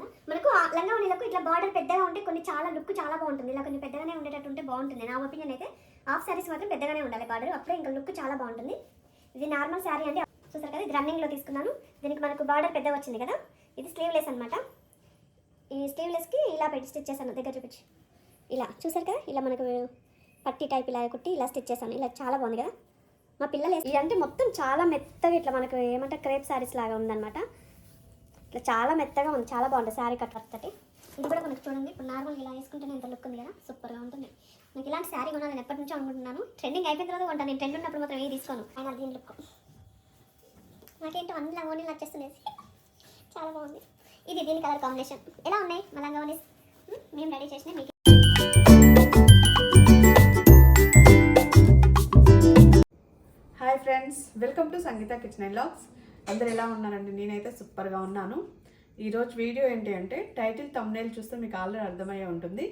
బాగుందా మనకు ఆ లంగా ఉన్నీలకు ఇట్లా బార్డర్ పెద్దగా ఉంటే కొన్ని చాలా లుక్ చాలా బాగుంటుంది. ఇలా కొన్ని పెద్దగానే ఉండేటట్టు ఉంటే బాగుంటుంది. నా ఒపీనియన్ అయితే హాఫ్ శారీస్ మాత్రం పెద్దగానే ఉండాలి బార్డర్. అప్పుడే ఇంకా లుక్ చాలా బాగుంటుంది. ఇది నార్మల్ శారీ అంటే చూసారు కదా ఇది రన్నింగ్లో తీసుకున్నాను. దీనికి మనకు బార్డర్ పెద్దగా వచ్చింది కదా ఇది స్లీవ్లెస్ అనమాట ఈ స్లీవ్లెస్కి ఇలా పెట్టి స్టిచ్ చేశాను. దగ్గర చూపించి. ఇలా చూసారు కదా ఇలా మనకు పట్టి టైప్ ఇలా కుట్టి ఇలా స్టిచ్ చేశాను. ఇలా చాలా బాగుంది కదా. మా పిల్లలు ఇదంటే మొత్తం చాలా మెత్తగా ఇట్లా మనకు ఏమంటే క్రేప్ శారీస్ లాగా ఉందన్నమాట. ఇట్లా చాలా మెత్తగా ఉంది చాలా బాగుంటుంది శారీ కట్ వస్తుంది ఇది కూడా మనకు చూడండి. ఇప్పుడు నార్మల్ ఇలా వేసుకుంటేనే ఎంత లుక్ ఉంది కదా సూపర్గా ఉంటుంది. నాకు ఇలాంటి శారీ కొనాలి నేను ఎప్పటి నుంచో అనుకుంటున్నాను. ట్రెండింగ్ అయిపోయిన తర్వాత కొంటాను నేను ట్రెండ్ ఉన్నప్పుడు మాత్రం ఏ తీసుకోను. అయినా దీని లుక్. నాకేంటో అన్ని లంగోనీలు నచ్చేస్తుంది చాలా బాగుంది. ఇది దీని కలర్ కాంబినేషన్ ఎలా ఉన్నాయి? మా లంగోనీస్ మేము రెడీ చేసిన మీకు. Hi friends welcome to Sangeetha kitchen and vlogs అందరు ఎలా ఉన్నారండి? నేనైతే సూపర్గా ఉన్నాను. ఈరోజు వీడియో ఏంటి అంటే టైటిల్ తమ్నేల్ చూస్తే మీకు ఆల్రెడీ అర్థమయ్యే ఉంటుంది.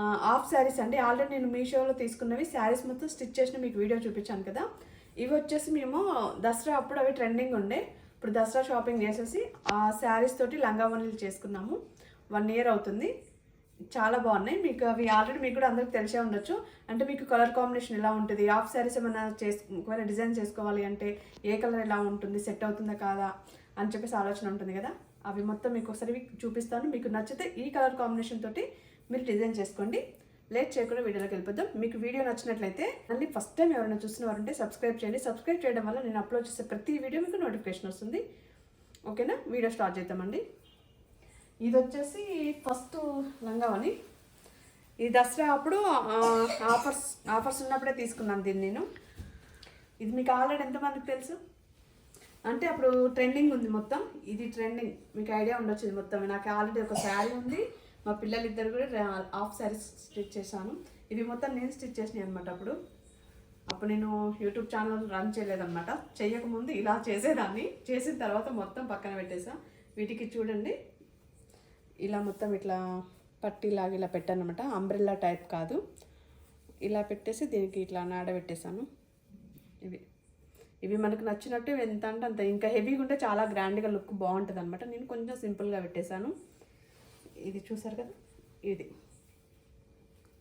ఆఫ్ హాఫ్ శారీస్ అండి. ఆల్రెడీ నేను మీషోలో తీసుకున్నవి. శారీస్ మొత్తం స్టిచ్ చేసిన మీకు వీడియో చూపించాను కదా. ఇవి వచ్చేసి మేము దసరా అప్పుడు అవి ట్రెండింగ్ ఉండే. ఇప్పుడు దసరా షాపింగ్ చేసేసి ఆ శారీస్ తోటి లంగా వనీలు చేసుకున్నాము. వన్ ఇయర్ అవుతుంది. చాలా బాగున్నాయి. మీకు అవి ఆల్రెడీ మీకు కూడా అందరికి తెలిసే ఉండొచ్చు. అంటే మీకు కలర్ కాంబినేషన్ ఎలా ఉంటుంది? హాఫ్ శారీస్ ఏమైనా చేసుకోవాలి డిజైన్ చేసుకోవాలి అంటే ఏ కలర్ ఎలా ఉంటుంది? సెట్ అవుతుందా కాదా? అని చెప్పేసి ఆలోచన ఉంటుంది కదా? అవి మొత్తం మీకు ఒకసారి చూపిస్తాను. మీకు నచ్చితే ఈ కలర్ కాంబినేషన్ తోటి మీరు డిజైన్ చేసుకోండి. లేట్ చేయకుండా వీడియోలోకి వెళ్ళిపోద్దాం మీకు వీడియో నచ్చినట్లయితే మళ్ళీ ఫస్ట్ టైం ఎవరైనా చూసినవారంటే సబ్స్క్రైబ్ చేయండి. సబ్స్క్రైబ్ చేయడం వల్ల నేను అప్లోడ్ చేసే ప్రతి వీడియో మీకు నోటిఫికేషన్ వస్తుంది. ఓకేనా వీడియో స్టార్ట్ చేద్దామండి. ఇది వచ్చేసి ఫస్ట్ లంగావని ఈ దసరా అప్పుడు ఆఫర్స్ ఆఫర్స్ ఉన్నప్పుడే తీసుకున్నాను దీన్ని నేను. ఇది మీకు ఆల్రెడీ ఎంతమందికి తెలుసు? అంటే అప్పుడు ట్రెండింగ్ ఉంది మొత్తం. ఇది ట్రెండింగ్. మీకు ఐడియా ఉండొచ్చు ఇది మొత్తం. నాకు ఆల్రెడీ ఒక శారీ ఉంది. మా పిల్లలు ఇద్దరు కూడా హాఫ్ శారీస్ స్టిచ్ చేశాను. ఇవి మొత్తం నేను స్టిచ్ చేసినాయి అనమాట అప్పుడు. అప్పుడు నేను యూట్యూబ్ ఛానల్ రన్ చేయలేదన్నమాట. చేయకముందు ఇలా చేసేదాన్ని. చేసిన తర్వాత మొత్తం పక్కన పెట్టేసా వీటికి చూడండి. ఇలా మొత్తం ఇట్లా పట్టిలాగా ఇలా పెట్టాను అనమాట అంబ్రెల్లా టైప్ కాదు. ఇలా పెట్టేసి దీనికి ఇట్లా నాడబెట్టేశాను ఇవి. ఇవి మనకు నచ్చినట్టు ఎంత అంటే అంత. ఇంకా హెవీగా ఉంటే చాలా గ్రాండ్గా లుక్ బాగుంటుంది అనమాట నేను కొంచెం సింపుల్గా పెట్టేశాను. ఇది చూసారు కదా? ఇది.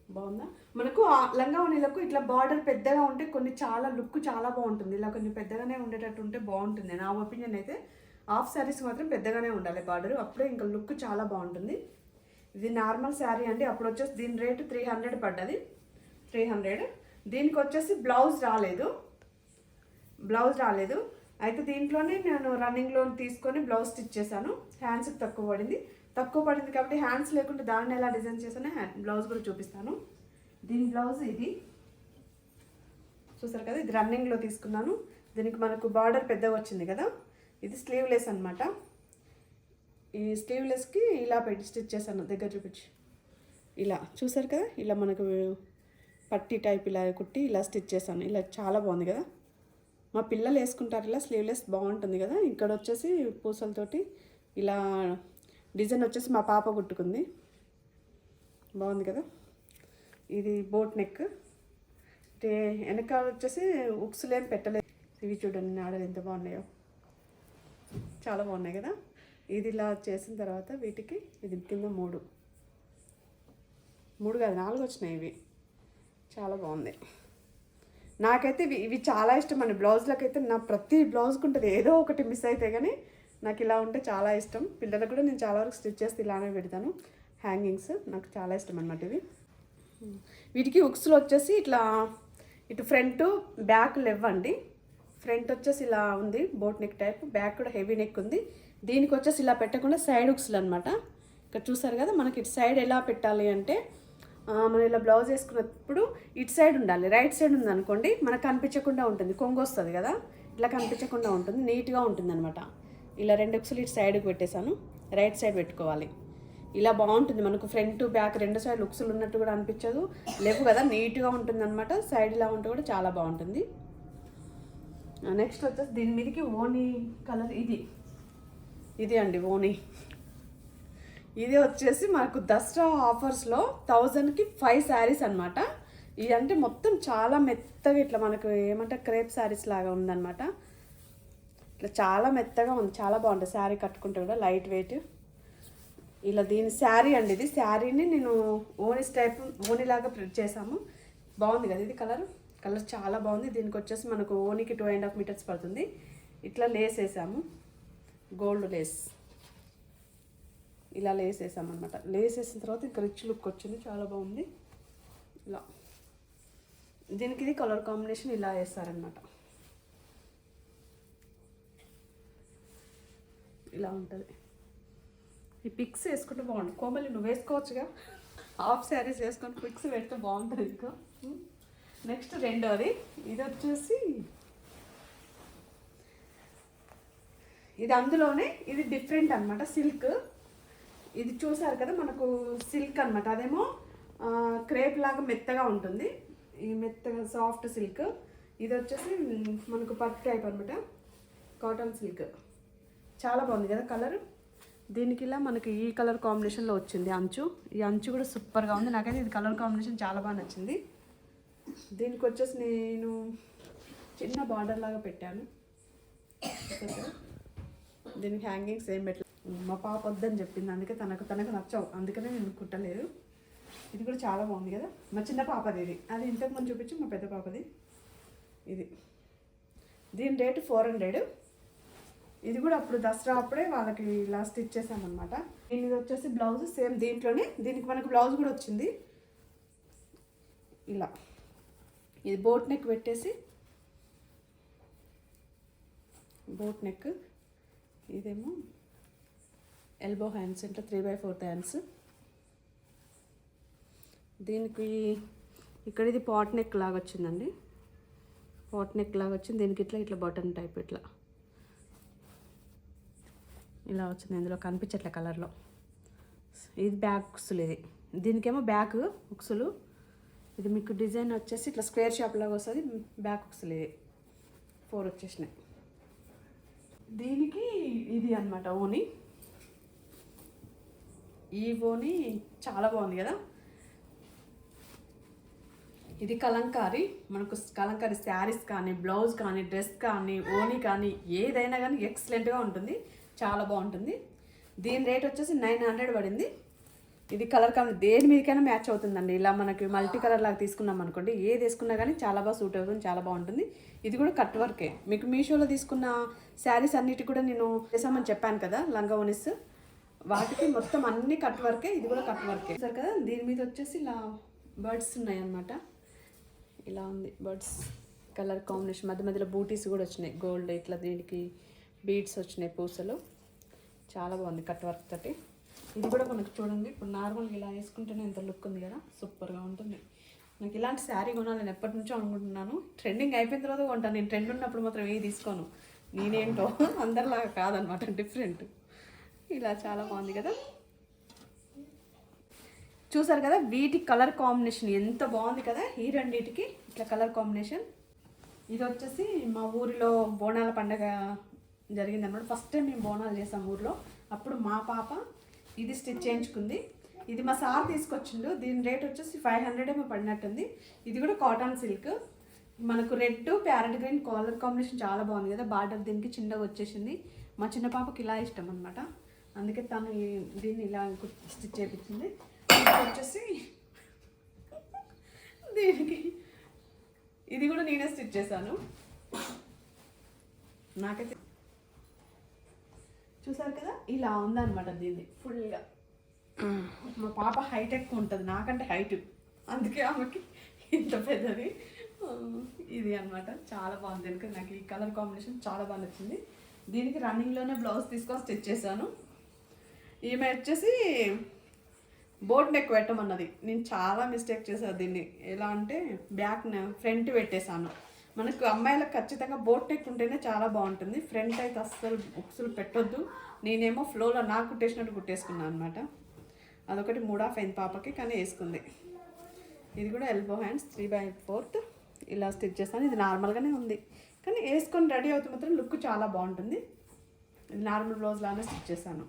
బాగుందా? మనకు ఆ లంగా ఉన్నీలకు ఇట్లా బార్డర్ పెద్దగా ఉంటే కొన్ని చాలా లుక్ చాలా బాగుంటుంది. ఇలా కొంచెం పెద్దగానే ఉండేటట్టు ఉంటే బాగుంటుంది. నా ఒపీనియన్ అయితే హాఫ్ శారీస్ మాత్రం పెద్దగానే ఉండాలి బార్డర్. అప్పుడే ఇంకా లుక్ చాలా బాగుంటుంది. ఇది నార్మల్ శారీ అండి. అప్పుడు వచ్చేసి దీని రేటు త్రీ హండ్రెడ్ పడ్డది. Three hundred. దీనికి వచ్చేసి బ్లౌజ్ రాలేదు. బ్లౌజ్ రాలేదు. అయితే దీంట్లోనే నేను రన్నింగ్లో తీసుకొని బ్లౌజ్ స్టిచ్ చేశాను. హ్యాండ్స్కి తక్కువ పడింది. తక్కువ పడింది కాబట్టి హ్యాండ్స్ లేకుంటే దాన్ని ఎలా డిజైన్ చేశానో హ్యాండ్ బ్లౌజ్ కూడా చూపిస్తాను. దీని బ్లౌజ్ ఇది. చూసారు కదా? ఇది రన్నింగ్లో తీసుకున్నాను. దీనికి మనకు బార్డర్ పెద్దగా వచ్చింది కదా? ఇది స్లీవ్లెస్ అనమాట ఈ స్లీవ్లెస్కి ఇలా పెట్టి స్టిచ్ చేశాను దగ్గర చూపించి. ఇలా చూసారు కదా? ఇలా మనకు పట్టి టైప్ ఇలా కుట్టి ఇలా స్టిచ్ చేశాను. ఇలా చాలా బాగుంది కదా? మా పిల్లలు వేసుకుంటారు ఇలా స్లీవ్లెస్ బాగుంటుంది కదా? ఇక్కడ వచ్చేసి పూసలతోటి ఇలా డిజైన్ వచ్చేసి మా పాప కుట్టుకుంది. బాగుంది కదా? ఇది బోట్ నెక్ అంటే వెనకాల వచ్చేసి ఉక్సులు పెట్టలేదు. ఇవి చూడండి నాడలు ఎంత బాగున్నాయో. చాలా బాగున్నాయి కదా? ఇది ఇలా చేసిన తర్వాత వీటికి ఇది కింద మూడు. మూడు కాదు నాలుగు వచ్చినాయి ఇవి. చాలా బాగుంది. నాకైతే ఇవి ఇవి చాలా ఇష్టం అండి. బ్లౌజ్లకు అయితే నా ప్రతి బ్లౌజ్కి ఉంటుంది. ఏదో ఒకటి మిస్ అయితే కానీ నాకు ఇలా ఉంటే చాలా ఇష్టం. పిల్లలకు కూడా నేను చాలా వరకు స్టిచ్ చేస్తే ఇలానే పెడతాను. హ్యాంగింగ్స్ నాకు చాలా ఇష్టం అనమాట ఇవి. వీటికి ఉక్స్లు వచ్చేసి ఇట్లా ఇటు ఫ్రంట్ బ్యాక్ లెవ్వండి. ఫ్రంట్ వచ్చేసి ఇలా ఉంది బోట్ నెక్ టైప్ బ్యాక్ కూడా హెవీ నెక్ ఉంది. దీనికి వచ్చేసి ఇలా పెట్టకుండా సైడ్ ఉక్స్లు అనమాట ఇక్కడ చూసారు కదా మనకి ఇటు సైడ్ ఎలా పెట్టాలి అంటే మనం ఇలా బ్లౌజ్ వేసుకున్నప్పుడు ఇటు సైడ్ ఉండాలి రైట్ సైడ్ ఉంది అనుకోండి మనకు కనిపించకుండా ఉంటుంది కొంగు వస్తుంది కదా ఇట్లా కనిపించకుండా ఉంటుంది నీట్గా ఉంటుంది అనమాట ఇలా రెండు ఉక్సులు ఇటు సైడ్కి పెట్టేశాను రైట్ సైడ్ పెట్టుకోవాలి. ఇలా బాగుంటుంది మనకు ఫ్రంట్ బ్యాక్ రెండు సైడ్ లుక్స్లు ఉన్నట్టు కూడా అనిపించదు. లేవు కదా నీట్గా ఉంటుంది అనమాట సైడ్ ఇలా ఉంటే కూడా చాలా బాగుంటుంది. నెక్స్ట్ వచ్చేసి దీని మీదకి ఓనీ కలర్ ఇది. ఇది అండి ఓనీ. ఇది వచ్చేసి మనకు దసరా ఆఫర్స్లో థౌజండ్కి ఫైవ్ శారీస్ అనమాట ఇది అంటే మొత్తం చాలా మెత్తగా ఇట్లా మనకు ఏమంటే క్రేప్ శారీస్ లాగా ఉందన్నమాట. ఇట్లా చాలా మెత్తగా ఉంది చాలా బాగుంటుంది. శారీ కట్టుకుంటే కూడా లైట్ వెయిట్ ఇలా దీని శారీ అండి ఇది. శారీని నేను ఓనీ టైప్ ఓనీలాగా ప్రింట్ చేసాము బాగుంది కదా ఇది కలర్? కలర్ చాలా బాగుంది. దీనికి వచ్చేసి మనకు ఓనికి టూ అండ్ హాఫ్ మీటర్స్ పడుతుంది. ఇట్లా లేస్ వేసాము. గోల్డ్ లేస్ ఇలా లేస్ వేసాము అనమాట లేస్ వేసిన తర్వాత ఇంకా రిచ్ లుక్ వచ్చింది. చాలా బాగుంది. ఇలా. దీనికి ఇది కలర్ కాంబినేషన్ ఇలా వేస్తారనమాట ఇలా ఉంటుంది. ఈ పిక్స్ వేసుకుంటే బాగుంటుంది కోమలి నువ్వు వేసుకోవచ్చుగా? హాఫ్ శారీస్ వేసుకొని పిక్స్ పెడితే బాగుంటుంది ఇంకా. నెక్స్ట్ రెండోది ఇది వచ్చేసి ఇది అందులోనే ఇది డిఫరెంట్ అనమాట సిల్క్. ఇది చూసారు కదా మనకు సిల్క్ అన్నమాట. అదేమో క్రేప్ లాగా మెత్తగా ఉంటుంది. ఈ మెత్తగా సాఫ్ట్ సిల్క్. ఇది వచ్చేసి మనకు పట్టు టైప్ అనమాట కాటన్ సిల్క్. చాలా బాగుంది కదా కలర్? దీనికి ఇలా మనకి ఈ కలర్ కాంబినేషన్లో వచ్చింది అంచు. ఈ అంచు కూడా సూపర్గా ఉంది. నాకైతే ఇది కలర్ కాంబినేషన్ చాలా బాగా నచ్చింది. దీనికి వచ్చేసి నేను చిన్న బార్డర్ లాగా పెట్టాను. దీనికి హ్యాంగింగ్స్ ఏం పెట్టలేదు మా పాప వద్దని చెప్పింది. అందుకే తనకు తనకు నచ్చవు. అందుకనే నేను కుట్టలేదు. ఇది కూడా చాలా బాగుంది కదా? మా చిన్న పాపది ఇది. అది ఇంతకు ముందు చూపించు మా పెద్ద పాపది. ఇది. దీని రేటు ఫోర్ హండ్రెడ్ ఇది కూడా అప్పుడు దసరా అప్పుడే వాళ్ళకి ఇలా స్టిచ్ చేసామన్నమాట ఇది వచ్చేసి బ్లౌజ్ సేమ్ దీంట్లోనే దీనికి మనకు బ్లౌజ్ కూడా వచ్చింది. ఇలా. ఇది బోట్ నెక్ పెట్టేసి బోట్ నెక్ ఇదేమో ఎల్బో హ్యాండ్స్ అంటే త్రీ బై ఫోర్త్ హ్యాండ్స్. దీనికి ఇక్కడ ఇది పాట్ నెక్ లాగా వచ్చిందండి. పాట్ నెక్ లాగా వచ్చింది. దీనికి ఇట్లా ఇట్లా బటన్ టైప్ ఇట్లా. ఇలా వచ్చింది ఇందులో కనిపించట్లే కలర్లో. ఇది బ్యాక్ ఉక్సులు ఇది. దీనికేమో బ్యాక్ ఉక్సులు ఇది మీకు డిజైన్ వచ్చేసి ఇట్లా స్క్వేర్ షాప్ లాగా వస్తుంది. బ్యాక్ ఉక్సులు ఫోర్ వచ్చేసినాయి. దీనికి ఇది అన్నమాట ఓని. ఈ ఓని చాలా బాగుంది కదా. ఇది కలంకారీ. మనకు కలంకారీ శారీస్ కానీ బ్లౌజ్ కానీ డ్రెస్ కానీ ఓని కానీ ఏదైనా కానీ ఎక్సలెంట్గా ఉంటుంది. చాలా బాగుంటుంది. దీని రేట్ వచ్చేసి నైన్ హండ్రెడ్ పడింది. ఇది కలర్ కానీ దేని మీదకైనా మ్యాచ్ అవుతుందండి. ఇలా మనకి మల్టీ కలర్ లాగా తీసుకున్నాం అనుకోండి ఏది వేసుకున్నా కానీ చాలా బాగా సూట్ అవుతుంది చాలా బాగుంటుంది. ఇది కూడా కట్ వర్కే. మీకు మీషోలో తీసుకున్న శారీస్ అన్నిటి కూడా నేను చేసామని చెప్పాను కదా లంగా ఓనిస్. వాటికి మొత్తం అన్ని కట్ వర్కే ఇది కూడా కట్ వర్కే. సరే కదా దీని మీద వచ్చేసి ఇలా బర్డ్స్ ఉన్నాయి అన్నమాట ఇలా ఉంది బర్డ్స్. కలర్ కాంబినేషన్ మధ్య మధ్యలో బూటీస్ కూడా వచ్చినాయి. గోల్డ్ ఇట్లా దీనికి బీడ్స్ వచ్చినాయి పూసలు. చాలా బాగుంది కట్ వర్క్ తోటి. ఇది కూడా మనకు చూడండి. ఇప్పుడు నార్మల్గా ఇలా వేసుకుంటేనే ఎంత లుక్ ఉంది కదా. సూపర్గా ఉంటుంది. నాకు ఇలాంటి శారీ కొనాలని ఎప్పటి నుంచో అనుకుంటున్నాను. ట్రెండింగ్ అయిపోయిన తర్వాత కొంటాను. నేను ట్రెండ్ ఉన్నప్పుడు మాత్రం ఏ తీసుకోను. నేనేంటో అందరిలాగా కాదనమాట. డిఫరెంట్ ఇలా చాలా బాగుంది కదా. చూసారు కదా వీటి కలర్ కాంబినేషన్ ఎంత బాగుంది కదా. ఈ రెండింటికి ఇట్లా కలర్ కాంబినేషన్ ఇది వచ్చేసి మా ఊరిలో బోనాల పండగ జరిగిందనమాట. ఫస్ట్ టైం మేము బోనాలు చేసాం ఊర్లో. అప్పుడు మా పాప ఇది స్టిచ్ చేయించుకుంది. ఇది మా సార్ తీసుకొచ్చిండు. దీని రేట్ వచ్చేసి ఫైవ్ హండ్రెడ్ ఏమో పడినట్టుంది. ఇది కూడా కాటన్ సిల్క్. మనకు red parrot green colour combination చాలా బాగుంది కదా. బార్డర్ దీనికి చిన్నగా వచ్చేసింది. మా చిన్న పాపకి ఇలా ఇష్టం అనమాట అందుకే తను దీన్ని ఇలా స్టిచ్ చేయించింది. వచ్చేసి దీనికి ఇది కూడా నేనే స్టిచ్ చేశాను. నాకైతే చూసారు కదా? ఇలా ఉందన్నమాట దీన్ని. ఫుల్గా మా పాప హైట్ ఎక్కువ ఉంటుంది. నాకంటే హైట్ అందుకే ఆమెకి ఇంత పెద్దది. ఇది అన్నమాట. చాలా బాగుంది. ఎందుకంటే నాకు ఈ కలర్ కాంబినేషన్ చాలా బాగా నచ్చింది. దీనికి రన్నింగ్లోనే బ్లౌజ్ తీసుకొని స్టిచ్ చేశాను. ఈమె వచ్చేసి బోట్ నెక్ పెట్టమన్నది. నేను చాలా మిస్టేక్ చేశాను దీన్ని. ఎలా అంటే బ్యాక్ ఫ్రంట్ పెట్టేశాను. మనకు అమ్మాయిలకు ఖచ్చితంగా బోట్ నెక్ ఉంటేనే చాలా బాగుంటుంది. ఫ్రంట్ అయితే అస్సలు బుక్స్లు పెట్టొద్దు. నేనేమో ఫ్లోలో నాకు కుట్టేసినట్టు కుట్టేసుకున్నాను అనమాట అదొకటి మూడ్ ఆఫ్ అయింది పాపకి కానీ వేసుకుంది. ఇది కూడా elbow hands three by fourth ఇలా స్టిచ్ చేస్తాను. ఇది నార్మల్గానే ఉంది. కానీ వేసుకొని రెడీ అవుతే మాత్రం లుక్ చాలా బాగుంటుంది. ఇది నార్మల్ బ్లౌజ్ లానే స్టిచ్ చేశాను.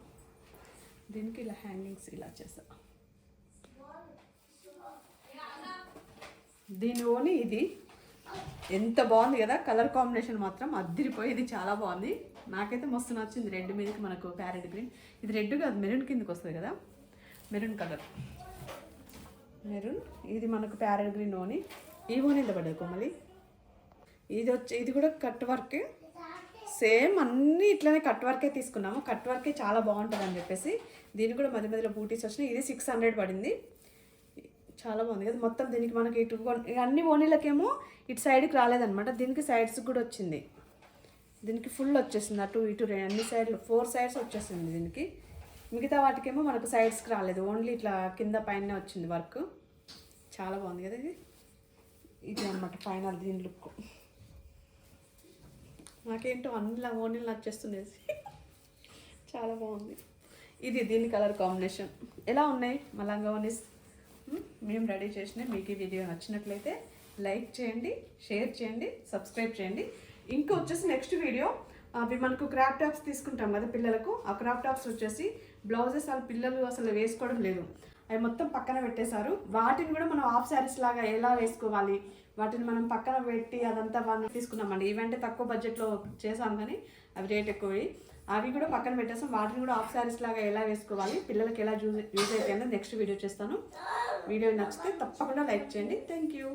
దీనికి ఇలా హ్యాంగింగ్స్ ఇలా చేసా దీని ఓని ఇది ఎంత బాగుంది కదా? కలర్ కాంబినేషన్ మాత్రం అద్దిరిపోయి ఇది చాలా బాగుంది. నాకైతే మస్తు నచ్చింది. రెడ్ మీదకి మనకు ప్యారెట్ గ్రీన్ ఇది రెడ్ కాదు మెరూన్ కిందకి వస్తుంది కదా? మెరూన్ కలర్ మెరూన్ ఇది మనకు ప్యారెట్ గ్రీన్ ఓని. ఈ ఓని ఎంత పడ్డది కొమ్మలి? ఇది వచ్చి ఇది కూడా కట్ వర్క్ సేమ్ అన్నీ ఇట్లనే కట్ వర్కే తీసుకున్నాము. కట్ వర్కే చాలా బాగుంటుంది అని చెప్పేసి దీనికి కూడా మధ్య మధ్యలో బూటీస్ వచ్చినాయి. ఇది సిక్స్ హండ్రెడ్ పడింది. చాలా బాగుంది. కదా మొత్తం దీనికి మనకి ఇటు అన్ని ఓనీలకేమో ఇటు సైడ్కి రాలేదనమాట దీనికి సైడ్స్ కూడా వచ్చింది. దీనికి ఫుల్ వచ్చేసింది. అటు ఇటు అన్ని సైడ్లు ఫోర్ సైడ్స్ వచ్చేసింది దీనికి. మిగతా వాటికేమో మనకు సైడ్స్కి రాలేదు. ఓన్లీ ఇట్లా కింద పైన వచ్చింది వర్క్ చాలా బాగుంది కదా ఇది. ఇది అనమాట ఫైనల్ దీని లుక్ నాకేంటో అన్ని ఓనీలు నచ్చేస్తుండేది చాలా బాగుంది. ఇది దీని కలర్ కాంబినేషన్ ఎలా ఉన్నాయి? మలంగా ఓనీస్ మేము రెడీ చేసిన మీకు ఈ వీడియో నచ్చినట్లయితే లైక్ చేయండి షేర్ చేయండి సబ్స్క్రైబ్ చేయండి. ఇంకా వచ్చేసి నెక్స్ట్ వీడియో. అవి మనకు క్రాప్ టాప్స్ తీసుకుంటాం కదా పిల్లలకు. ఆ క్రాప్ టాప్స్ వచ్చేసి బ్లౌజెస్ వాళ్ళ పిల్లలు అసలు వేసుకోవడం లేదు. అవి మొత్తం పక్కన పెట్టేశారు. వాటిని కూడా మనం హాఫ్ శారీస్ లాగా ఎలా వేసుకోవాలి? వాటిని మనం పక్కన పెట్టి అదంతా మనం తీసుకున్నామండి. ఇవంటే తక్కువ బడ్జెట్లో చేసాం కానీ అవి రేట్ ఎక్కువ అవి కూడా పక్కన పెట్టేస్తాం వాటిని కూడా హాఫ్ శారీస్ లాగా ఎలా వేసుకోవాలి? పిల్లలకి ఎలా యూజ్ యూజ్ అయితే నెక్స్ట్ వీడియో చేస్తాను. వీడియో నచ్చితే తప్పకుండా లైక్ చేయండి. Thank you.